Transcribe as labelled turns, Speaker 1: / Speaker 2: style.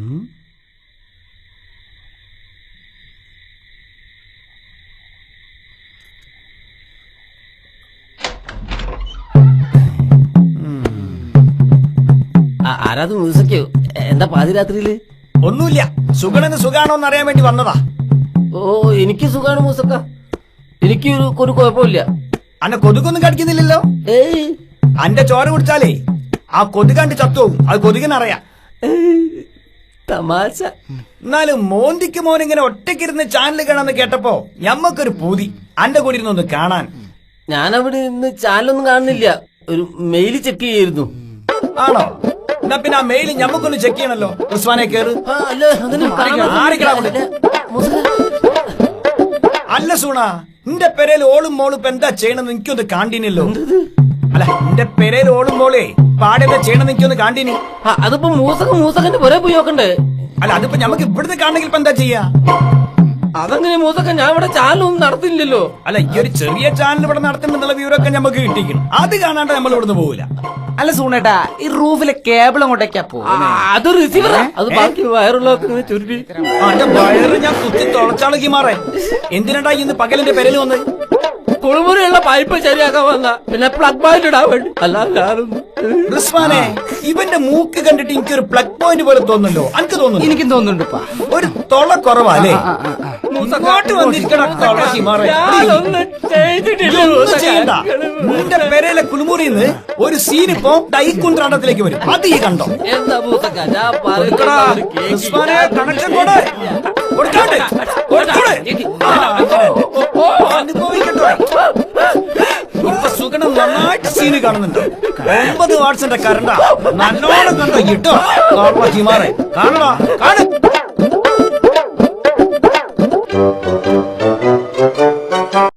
Speaker 1: Mm-hmm. ആരാത് മ്യൂസിക്കോ എന്താ പാതിരാത്രിയിൽ
Speaker 2: ഒന്നുമില്ല. സുഗണന് സുഖാണോ എന്ന് അറിയാൻ വേണ്ടി വന്നതാ.
Speaker 1: ഓ എനിക്ക് സുഖാണ് മൂസക്ക എനിക്ക് ഒരു കുഴപ്പമില്ല.
Speaker 2: അന്നെ കൊതുകൊന്നും കടിക്കുന്നില്ലല്ലോ?
Speaker 1: ഏയ്.
Speaker 2: അന്റെ ചോര കുടിച്ചാലേ ആ കൊതുകണ്ട് ചത്തുവും അത് കൊതുകിനറിയാം.
Speaker 1: തമാശ.
Speaker 2: എന്നാലും മോന്തിക്ക് മോൻ ഇങ്ങനെ ഒറ്റയ്ക്കിരുന്ന് ചാനൽ കാണാന്ന് കേട്ടപ്പോ ഞമ്മക്കൊരു പൂതി. അന്റെ കൂടെ ഇരുന്നൊന്ന് കാണാൻ.
Speaker 1: ഞാനവിടെ ഇന്ന് ചാനലൊന്നും കാണുന്നില്ല. ഒരു മെയിൽ ചെക്ക് ചെയ്യായിരുന്നു
Speaker 2: ആണോ? എന്നാ പിന്നെ ആ മെയിൽ ഞമ്മക്കൊന്ന് ചെക്ക് ചെയ്യണല്ലോ. ഉസ്മാനെ കേറ്.
Speaker 1: അല്ല
Speaker 2: സൂണ നിന്റെ പെരയിൽ ഓളും മോളും ഇപ്പൊ എന്താ ചെയ്യണമെന്ന് എനിക്കൊന്ന് കാണ്ടിനല്ലോ അല്ല നിന്റെ പെരയിൽ ഓളും മോളെ പാടെന്താ ചെയ്യണമെന്ന് എനിക്കൊന്ന് കാണ്ടിനി
Speaker 1: അതിപ്പോ മൂസകം മൂസകന്റെ പുരേ പോയി നോക്കണ്ടേ?
Speaker 2: അല്ല അതിപ്പോ ഞമ്മക്ക് ഇവിടുന്ന് കാണണമെങ്കിൽ ഇപ്പൊ എന്താ ചെയ്യാ?
Speaker 1: അതങ്ങനെ മൂസക്ക? ഞാൻ ഇവിടെ ചാനലൊന്നും നടത്തില്ലല്ലോ.
Speaker 2: അല്ല ഈ ഒരു ചെറിയ ചാനൽ ഇവിടെ നടത്തുന്നുള്ള വിവരമൊക്കെ നമുക്ക് കിട്ടിക്കണം അത് കാണാണ്ട് നമ്മൾ ഇവിടുന്ന് പോവില്ല.
Speaker 3: അല്ല സൂണേട്ടാ ഈ റൂഫിലെ കേബിൾ അങ്ങോട്ടേക്കാ പോകുന്നത്
Speaker 1: അത് റിസീവർ അത് ബാക്കി വയറുള്ള ചുരുട്ടി.
Speaker 2: അന്റെ വയറ് ഞാൻ കുത്തി തുളച്ചാളക്കി മാറേ എന്തിനാ ഇന്ന് പകലിന്റെ പെരയിൽ വന്ന്
Speaker 1: കുളിമുറിയുള്ള പൈപ്പ് ശരിയാക്കാൻ വന്ന. പിന്നെ പ്ലഗ് പോയിന്റ് ഇടാൻ വേണ്ടി. അല്ലാതെ ഞാനൊന്നും
Speaker 2: റിസ്വാനെ ഇവന്റെ മൂക്ക് കണ്ടിട്ട് എനിക്കൊരു പ്ലഗ് പോയിന്റ് പോലെ തോന്നുന്നുണ്ടോ? എനിക്ക് തോന്നുന്നു
Speaker 3: എനിക്കും തോന്നുന്നുണ്ട് ഇപ്പാ
Speaker 2: ഒരു തൊള കുറവല്ലേ? ഇങ്ങോട്ട് വന്നിരിക്കണ ഒന്നും ചെയ്യണ്ട. നിന്റെ പെരയിലെ കുളിമുറിന്ന് ഒരു സീനിപ്പോ ഡൈക്കുണ്ട്രാണ്ടത്തിലേക്ക് വരും. അത് ഈ കണ്ടോ?
Speaker 1: എന്താ
Speaker 2: കണക്ഷൻ കൊട്. കൊടുക്കാണ്ട്. സീന് കാണുന്നുണ്ട്. ഒമ്പത് വാട്സിന്റെ കറണ്ടാ നല്ലോണം കണ്ടോ? ഇട്ടോ. ഹിമാറെ. കാണണോ? കാണും.